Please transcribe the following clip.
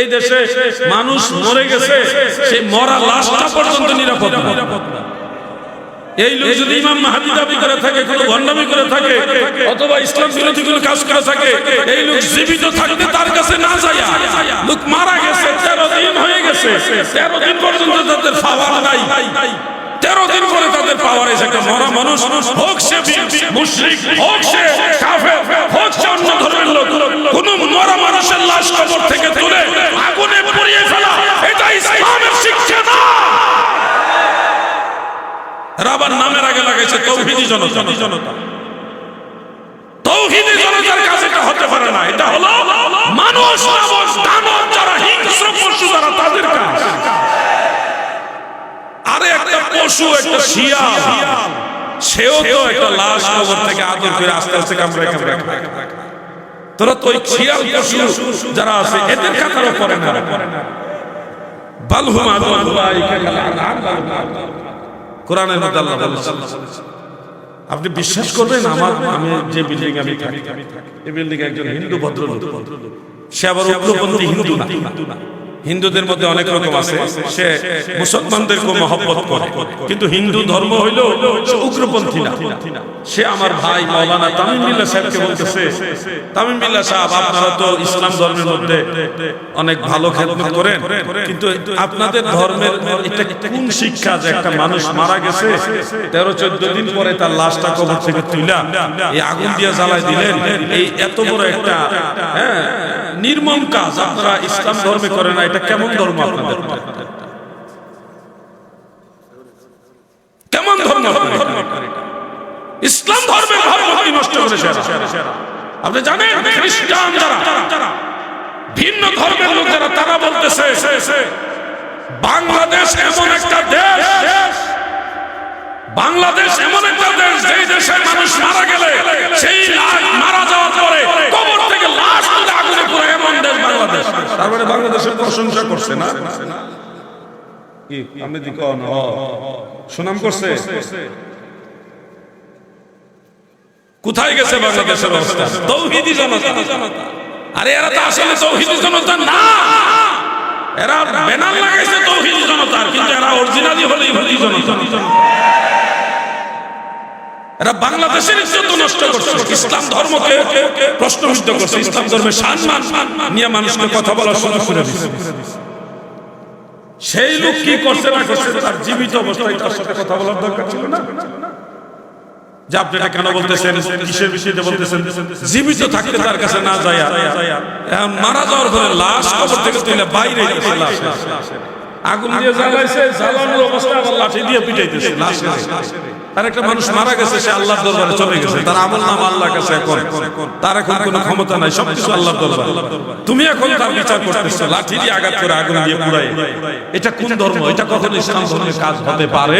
এই দেশে মানুষ মরে গেছে সেই মরা লাশটা পর্যন্ত নিরাপদ না। এই লোক যদি ইমাম মাহাদি দাবি করে থাকে, কোনো ভণ্ডামি করে থাকে, অথবা ইসলাম বিরোধী কোনো কাজ করে থাকে, এই লোক জীবিত থাকতে তার কাছে না যায় লোক মারা গেছে, তেরো দিন হয়ে গেছে, তেরো দিন পর্যন্ত তাদের পাওয়ার নাই তেরো দিন পরে তাদের পাওয়ার এসে একটা মরা মানুষ, হোক সে মুশরিক, হোক সে কাফের, হোক সে অন্য ধর্মের লোক, কোন মরা মানুষের লাশ কবর থেকে তুলে আগুনে পুড়িয়ে ফেলা এটা ইসলামের শিক্ষা না রাবার নামের আগে লাগাইছে তৌহিদি জনতা। তৌহিদি জনতার কাছে এটা হতে পারে না। এটা হলো মানুষ নামক দানব যারা হিংস্র পশু যারা তাদের কাজ। আরে একটা পশু, একটা শিয়াল, সেও তো একটা লাশ কবর থেকে আদর করে আস্তে আস্তে কামড়ে কামড়ে খায়। তোরা তো ওই শিয়াল পশু যারা আছে, এদের কাতারও পড়ে না। বালহুম আদুল্লাহ কোরআনের মধ্যে আল্লাহ বলেছেন। আপনি বিশ্বাস করবেন আমার আমি যে বিল্ডিং আমি থাকি। এই বিল্ডিং একজন হিন্দু ভদ্রলোক। সে আবার উগ্রপন্থী হিন্দু না। হিন্দুদের মধ্যে অনেক রকম আছে। সে মুসলমানদেরকে মহব্বত করে। কিন্তু হিন্দু ধর্ম হইল সে উগ্রপন্থী না। সে আমার ভাই মৌলানা তামিম বিল্লাহ সাহেবকে বলতেছে তামিম বিল্লাহ সাহেব আপনারা তো ইসলাম ধর্মের মধ্যে অনেক ভালো খেদমত করেন। কিন্তু আপনাদের ধর্মের এটা কোন শিক্ষা যে একটা মানুষ মারা গেছে তেরো চোদ্দ দিন পরে তার লাশটা কবর থেকে তুইলা। এই আগুন দিয়ে জ্বালাই দিলেন। এই এত বড় একটা হ্যাঁ নির্মম কাজ আপনারা ইসলাম ধর্মে করেন না, এটা কেমন ধর্ম আপনাদের? কেমন ধর্ম ইসলাম ভাবমূর্তি নষ্ট করেছে আপনি জানেন, খ্রিস্টান যারা, ভিন্ন ধর্মের লোক যারা, তারা বলতেছে, বাংলাদেশ এমন একটা দেশ, বাংলাদেশ এমন একটা দেশ যে দেশে মানুষ মারা গেলে সেই লাশ মারা যাওয়ার পরে কবর থেকে লাশ তুলে আগুনে পুরো এমন দেশ বাংলাদেশ তারপরে বাংলাদেশের প্রশংসা করছে না? আপনি সুনাম করছে? কোথায় গেছে বাংলাদেশের অবস্থা? তৌহিদি জনতা। আরে এরা তো আসলে তৌহিদি জনতা না! এরা ব্যানার লাগাইছে তৌহিদি জনতার কিন্তু এরা অরিজিনালি হলো ইহুদি জনতা এরা বাংলাদেশের ইজ্জত নষ্ট করছে। ইসলাম ধর্মকে প্রশ্নবিদ্ধ করছে। ইসলাম ধর্মের সম্মান নিয়ে মানুষকে কথা বলার সুযোগ করে সেই লোক কি করছে না করছে, তার জীবিত অবস্থায় তার সাথে কথা বলার দরকার ছিল না? যে আপনি এটা কেন বলতেছেন? কিসের বিষয়তে বলতেছেন? জীবিত থাকতে তার কাছে না যায় এখন মারা যাওয়ার পরে লাশ কবর থেকে তুলে বাইরে লাশ আগুন দিয়ে জ্বালাইছে, জ্বালানোর অবস্থা আবার লাঠি দিয়ে পিটাইতেছে। লাশে তার একটা মানুষ মারা গেছে, সে আল্লাহর দরবারে চলে গেছে। তার আমল নাম আল্লাহর কাছে এখন। তার এখন কোনো ক্ষমতা নাই সবকিছু আল্লাহর দরবারে। তুমি এখন তার বিচার করতেছো লাঠি দিয়ে আঘাত করে আগুন দিয়ে পুরাই এটা কোন ধর্ম? এটা কখনো ইসলাম ধর্মের কাজ হতে পারে?